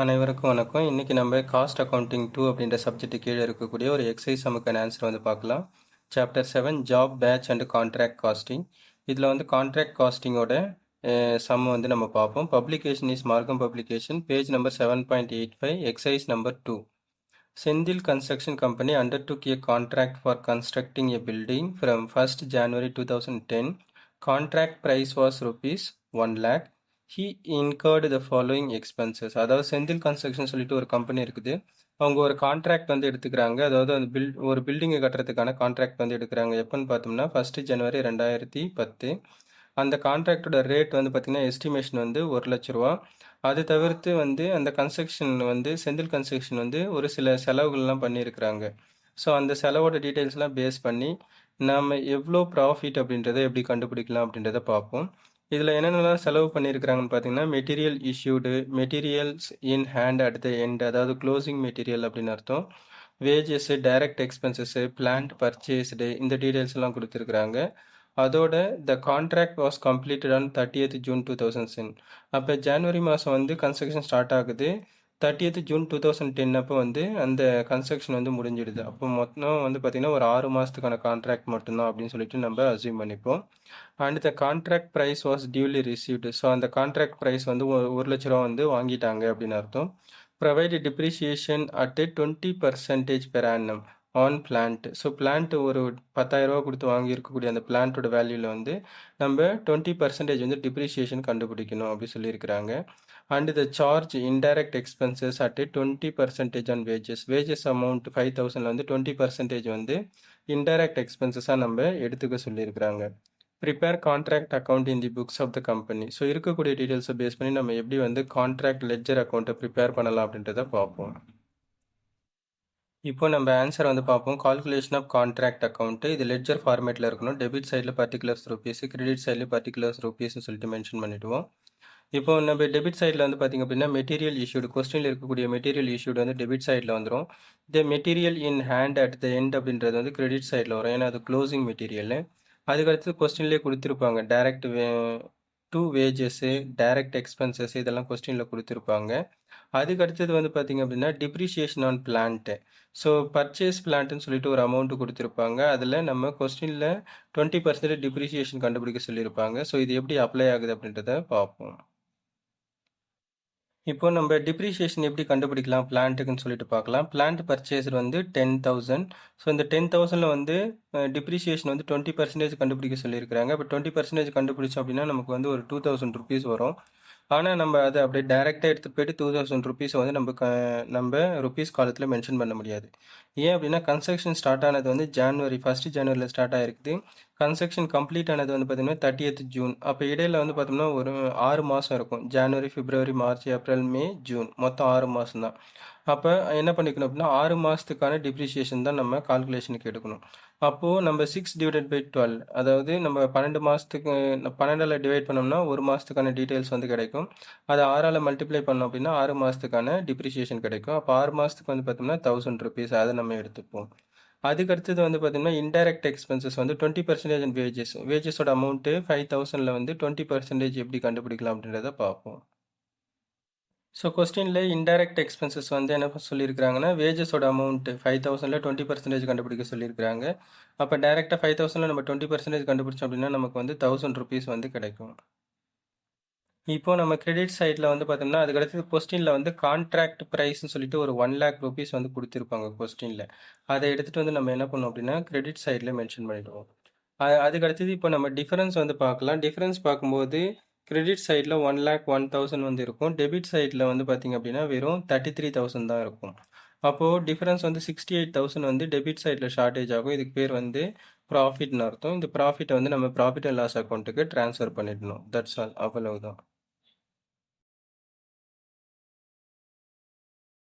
அனைவருக்கும் வணக்கம். இன்னைக்கு நம்ம காஸ்ட் அக்கௌண்டிங் டூ அப்படின்ற சப்ஜெக்ட்டு கீழே இருக்கக்கூடிய ஒரு எக்ஸசைஸ் சமுக்கான ஆன்சர் வந்து பார்க்கலாம். Chapter seven job batch and contract costing இதில் வந்து கான்ட்ராக்ட் காஸ்டிங்கோட சம் வந்து நம்ம பார்ப்போம். Publication is Margham publication page number seven point eight five exercise number two Senthil construction company undertook a contract for constructing a building from first January two thousand ten contract price was rupees one lakh he incurred the following expenses அதாவது Senthil construction சொல்லிட்டு ஒரு company இருக்குது. அவங்க ஒரு contract வந்து எடுத்துக்கிறாங்க. அதாவது அந்த பில் ஒரு பில்டிங்கை கட்டுறதுக்கான கான்ட்ராக்ட் வந்து எடுக்கிறாங்க. எப்போன்னு பார்த்தோம்னா ஃபஸ்ட்டு ஜனவரி ரெண்டாயிரத்தி பத்து. அந்த கான்ட்ராக்டோட ரேட் வந்து பார்த்திங்கன்னா எஸ்டிமேஷன் வந்து ஒரு லட்ச ரூபா. அது தவிர்த்து வந்து அந்த கன்ஸ்ட்ரக்ஷன் வந்து செந்தில் கன்ஸ்ட்ரக்ஷன் வந்து ஒரு சில செலவுகள்லாம் பண்ணியிருக்கிறாங்க. ஸோ அந்த செலவோட டீட்டெயில்ஸ்லாம் பேஸ் பண்ணி நம்ம எவ்வளோ ப்ராஃபிட் அப்படின்றத எப்படி கண்டுபிடிக்கலாம் அப்படின்றத பார்ப்போம். இதில் என்னென்னலாம் செலவு பண்ணியிருக்கிறாங்கன்னு பார்த்தீங்கன்னா material issued materials in hand at the end அதாவது க்ளோசிங் மெட்டீரியல் அப்படின்னு அர்த்தம். Wages direct expenses plant purchased இந்த டீட்டெயில்ஸ் எல்லாம் கொடுத்துருக்குறாங்க. அதோட the contract was completed on thirtieth June two thousand ten அப்போ ஜனவரி மாதம் வந்து கன்ஸ்ட்ரக்ஷன் ஸ்டார்ட் ஆகுது. Thirtieth June two thousand ten அப்போ வந்து அந்த கன்ஸ்ட்ரக்ஷன் வந்து முடிஞ்சிடுது. அப்போ மொத்தம் வந்து பார்த்திங்கன்னா ஒரு ஆறு மாதத்துக்கான கான்ட்ராக்ட் மட்டும்தான் அப்படின்னு சொல்லிட்டு நம்ம அசியூம் பண்ணிப்போம். And the contract price was duly received so அந்த கான்ட்ராக்ட் ப்ரைஸ் வந்து ஒரு ஒரு லட்ச ரூபா வந்து வாங்கிட்டாங்க அப்படின்னு அர்த்தம். Provide depreciation at twenty percentage per annum on plant so plant ஒரு பத்தாயிரம் ரூபா கொடுத்து வாங்கியிருக்கக்கூடிய அந்த பிளான்ட்டோட வேல்யூவில் வந்து நம்ம டுவெண்ட்டி பர்சன்டேஜ் வந்து டிப்ரிஷியேஷன் கண்டுபிடிக்கணும் அப்படின்னு சொல்லியிருக்கிறாங்க. And the charge indirect expenses at twenty percentage on wages wages amount five தௌசண்ட்ல வந்து டுவெண்ட்டி பர்சன்டேஜ் வந்து இன்டைரக்ட் எக்ஸ்பென்சஸாக நம்ம எடுத்துக்க சொல்லியிருக்கிறாங்க. Prepare contract account in the books of the company so இருக்கக்கூடிய டீட்டெயில்ஸை பேஸ் பண்ணி நம்ம எப்படி வந்து கான்ட்ராக்ட் லெட்ஜர் அக்கௌண்ட்டை ப்ரிப்பேர் பண்ணலாம் அப்படின்றத பார்ப்போம். இப்போ நம்ம ஆன்சர் வந்து பார்ப்போம். கால்குலேஷன் ஆஃப் கான்ட்ராக்ட் அக்கௌண்ட்டு இது லெட்ஜர் ஃபார்மேட்டில் இருக்கணும். டெபிட் சைடில் பர்டிகுலர்ஸ் ருபீஸ் கிரெடிட் சைடில் பர்டிகுலர்ஸ் ருபீஸ்னு சொல்லிட்டு மென்ஷன் பண்ணிவிடுவோம் இப்போ நம்ம டெபிட் சைடில் வந்து பார்த்திங்க அப்படின்னா மெட்டீரியல் இஷ்யூடு கொஸ்டினில் இருக்கக்கூடிய மெட்டீரியல் இஷ்யூடு வந்து டெபிட் சைடில் வந்துடும் the material in hand at the end அப்படின்றது வந்து கிரெடிட் சைடில் வரும். ஏன்னா அது க்ளோசிங் மெட்டீரியல் அதுக்கடுத்து கொஸ்டின்லேயே கொடுத்துருப்பாங்க. Direct way to wages direct expenses இதெல்லாம் கொஸ்டினில் கொடுத்துருப்பாங்க. அதுக்கு அடுத்தது வந்து பார்த்திங்க அப்படின்னா depreciation on plant so purchase பிளான்ட்டுன்னு சொல்லிட்டு ஒரு அமௌண்ட் கொடுத்துருப்பாங்க. அதில் நம்ம கொஸ்டினில் டுவெண்ட்டி பர்சன்டேஜ் டிப்ரிஷியேஷன் கண்டுபிடிக்க சொல்லியிருப்பாங்க. ஸோ இது எப்படி அப்ளை ஆகுது அப்படின்றத பார்ப்போம். இப்போ நம்ம டிப்ரிஷியேஷன் எப்படி கண்டுபிடிக்கலாம்? பிளான்ட்டுக்குன்னு சொல்லிட்டு பார்க்கலாம். பிளான்ட் பர்ச்சேஸ் வந்து டென் தௌசண்ட் ஸோ இந்த டென் தௌசண்டில் வந்து டிப்ரிஷியேஷன் வந்து டுவெண்ட்டி பர்சன்டேஜ் கண்டுபிடிக்க சொல்லியிருக்கிறாங்க. இப்போ டுவெண்ட்டி பர்சன்டேஜ் கண்டுபிடிச்சோம் அப்படின்னா நமக்கு வந்து ஒரு டூ தௌசண்ட் ருபீஸ் வரும். ஆனால் நம்ம அதை அப்படியே டேரெக்டாக எடுத்து போயிட்டு டூ தௌசண்ட் ருபீஸை வந்து நம்ம க நம்ம ருபீஸ் காலத்தில் மென்ஷன் பண்ண முடியாது. ஏன் அப்படின்னா கன்ஸ்ட்ரக்ஷன் ஸ்டார்ட் ஆனது வந்து ஜான்வரி ஃபஸ்ட்டு ஜனவரியில் ஸ்டார்ட் ஆகிருக்குது கன்ஸ்ட்ரக்ஷன் கம்ப்ளீட் ஆனது வந்து பார்த்திங்கன்னா தேர்ட்டியத் ஜூன் அப்போ இடையில வந்து பார்த்தோம்னா ஒரு ஆறு மாதம் இருக்கும். January February March April May June மொத்தம் ஆறு மாதம் தான் அப்போ என்ன பண்ணிக்கணும் அப்படின்னா ஆறு மாதத்துக்கான டிப்ரிஷியேஷன் தான் நம்ம கால்குலேஷனுக்கு எடுக்கணும். அப்போது நம்ம சிக்ஸ் டிவைடட் பை டுவெல் அதாவது நம்ம பன்னெண்டு மாதத்துக்கு பன்னெண்டில் டிவைட் பண்ணோம்னா ஒரு மாதத்துக்கான டீட்டெயில்ஸ் வந்து கிடைக்கும். அதை ஆறால் மல்டிப்ளை பண்ணோம் அப்படின்னா ஆறு மாதத்துக்கான டிப்ரிஷியேஷன் கிடைக்கும். அப்போ ஆறு மாதத்துக்கு வந்து பார்த்தோம்னா தௌசண்ட் ருபீஸ் அதை நம்ம எடுத்துப்போம். அதுக்கு அடுத்தது வந்து பார்த்தீங்கன்னா இன்டெரக்ட் எக்ஸ்பென்சஸ் வந்து டுவெண்ட்டி பர்சன்டேஜ் அண்ட் வேஜஸ் வேஜஸோட அமௌண்ட்டு ஃபைவ் தௌசண்டில் வந்து டுவெண்ட்டி பர்சன்டேஜ் எப்படி கண்டுபிடிக்கலாம் அப்படின்றத பார்ப்போம். ஸோ கொஸ்டினில் இன்டைரக்ட் எக்ஸ்பென்சஸ் வந்து என்ன சொல்லியிருக்கிறாங்கன்னா வேஜஸோட அமௌண்ட்டு ஃபைவ் தௌசண்டில் டுவெண்ட்டி பர்சன்டேஜ் கண்டுபிடிக்க சொல்லியிருக்கிறாங்க அப்போ டேரெக்டாக ஃபைவ் தௌசண்டில் நம்ம டுவெண்ட்டி பர்சன்டேஜ் கண்டுபிடிச்சோம் அப்படின்னா நமக்கு வந்து தௌசண்ட் ருபீஸ் வந்து கிடைக்கும். இப்போ நம்ம கிரெடிட் சைடில் வந்து பார்த்தோம்னா அதுக்கடுத்து கொஸ்டினில் வந்து கான்ட்ராக்ட் ப்ரைஸ்னு சொல்லிட்டு ஒரு ஒன் லேக் ருபீஸ் வந்து கொடுத்துருப்பாங்க கொஸ்டினில் அதை எடுத்துகிட்டு வந்து நம்ம என்ன பண்ணோம் அப்படின்னா கிரெடிட் சைடில் மென்ஷன் பண்ணிடுவோம். அதுக்கடுத்தது இப்போ நம்ம டிஃபரன்ஸ் வந்து பார்க்கலாம். டிஃபரன்ஸ் பார்க்கும்போது கிரெடிட் சைடில் ஒன் லேக் ஒன் தௌசண்ட் வந்து இருக்கும். டெபிட் சைடில் வந்து பார்த்திங்க அப்படின்னா வெறும் தேர்ட்டி த்ரீ தௌசண்ட் தான் இருக்கும். அப்போது டிஃப்ரென்ஸ் வந்து சிக்ஸ்டி எயிட் தௌசண்ட் வந்து டெபிட் சைடில் ஷார்ட்டேஜ் ஆகும். இதுக்கு பேர் வந்து ப்ராஃபிட்னு அர்த்தம். இந்த ப்ராஃபிட்டை வந்து நம்ம ப்ராஃபிட் அண்ட் லாஸ் அக்கௌண்ட்டுக்கு ட்ரான்ஸ்ஃபர் பண்ணிடணும். தட்ஸ் ஆல் அவ்வளவுதான்.